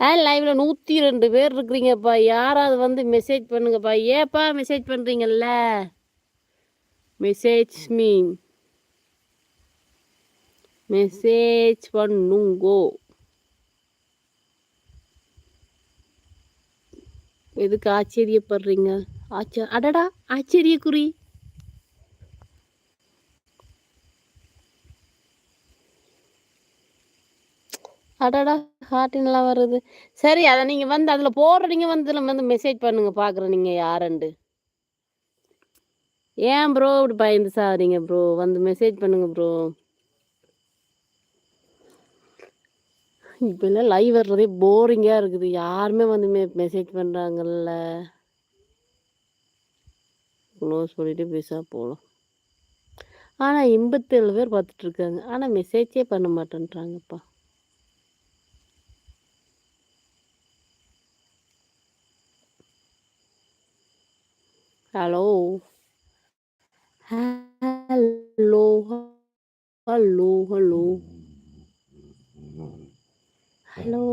ஆ லைவ்ல நூற்றி ரெண்டு பேர் இருக்கிறீங்கப்பா. யாராவது வந்து மெசேஜ் பண்ணுங்கப்பா. ஏப்பா மெசேஜ் பண்ணுறீங்கல்ல மெசேஜ் மீன் மெசேஜ் பண்ணுங்கோ. எதுக்கு ஆச்சரியப்படுறீங்க? ஆச்ச அடடா ஆச்சரியக்குறி. அடடா நல்லா வருது. சரி அதை நீங்கள் வந்து அதில் போடுறீங்க வந்து வந்து மெசேஜ் பண்ணுங்க பார்க்குறேன் நீங்கள் யாருண்டு ஏன் ப்ரோ இப்படி பயந்து சாகிறீங்க ப்ரோ வந்து மெசேஜ் பண்ணுங்க ப்ரோ இப்போல்லாம் லைவ் வர்றதே போரிங்காக இருக்குது. யாருமே வந்து மெ மெசேஜ் பண்ணுறாங்கல்ல க்ளோஸ் பண்ணிட்டு பேசா போகலாம் ஆனால் எண்பத்தேழு பேர் பார்த்துட்ருக்காங்க ஆனால் மெசேஜே பண்ண மாட்டேன்றாங்கப்பா. Hello. Hello. Hello. Hello. Hello.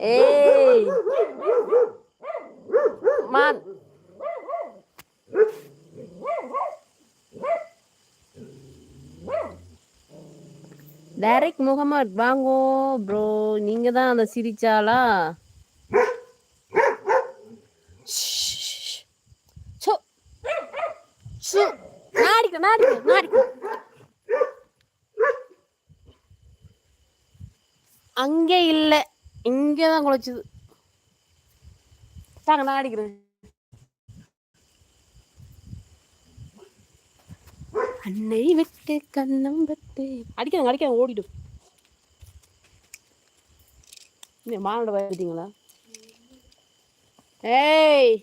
เอ้ยมัน direct Muhammad வாங்கோ ப்ரோ நீங்க தான் அந்த சிரிச்சாலா நாடிக்க நாடிக்க நாடிக்க. அங்கே இல்லை. இங்கே தான் குழைச்சிது. தாங்க நான் அடிக்கிறேன். கண்ணை விட்டு கண்ணம் விட்டு அடிக்கிறாங்க அடிக்கிறாங்க ஓடிடும் மானோட வந்துட்டீங்களா ஏய்.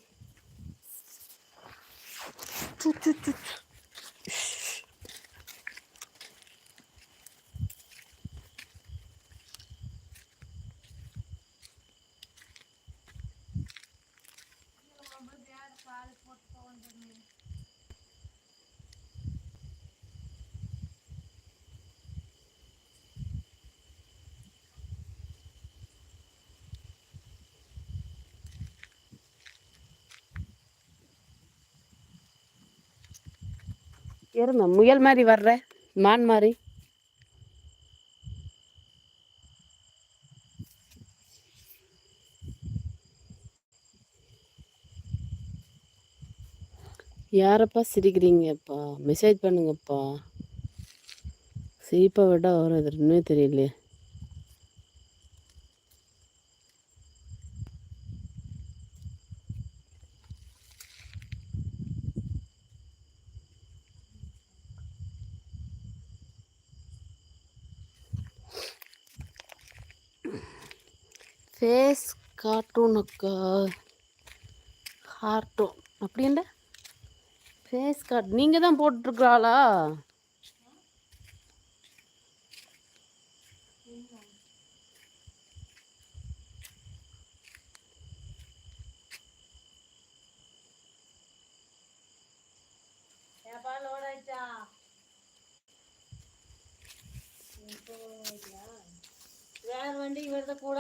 இருந்த முயல் மாதிரி வர்ற. மான் மாதிரி. யாரப்பா சிரிக்கிறீங்கப்பா? மெசேஜ் பண்ணுங்கப்பா. சிரிப்பை விட வரும் இது தெரியலையே. ஃபேஸ் கார்ட்டூனுக்கு அக்கா கார்ட்டூன் அப்படின்ட ஃபேஸ் கார்ட். நீங்கள் தான் போட்டிருக்கிறாளா? வேற வண்டி வருது கூட?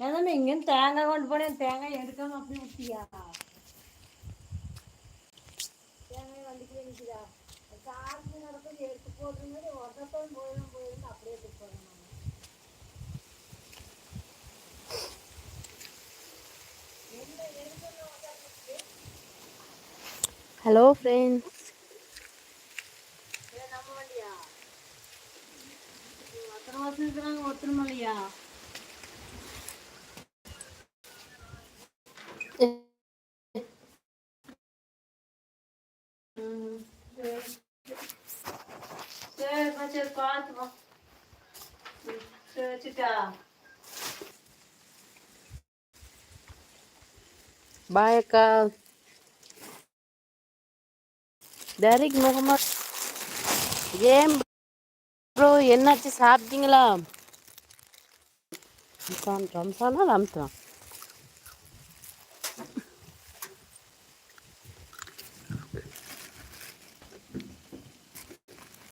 ஏன்னா இங்க தேங்காய் கொண்டு போனேன் தேங்காய் எடுக்காம அப்படியே விட்டியா தேங்காய் வண்டிக்கு நிற்கிறா சார்ஜ் நடக்கும் எடுத்து போடுறது ஒருத்தன் போயிடும் போயிடும் அப்படியே எடுத்து போடுறேன் ஹலோ ஃப்ரெண்ட்ஸ் நம்ம வண்டியா? ஒருத்தனை வச்சுருக்குறாங்க ஒருத்தர் மலையா சரிம்மா சரி பார்த்துமா வச்சுட்டா பாய் அக்கா முகமது ஏன் ப்ரோ என்னாச்சு சாப்பிட்டீங்களா? ரம்சான் ரம்சானா ரம்சான்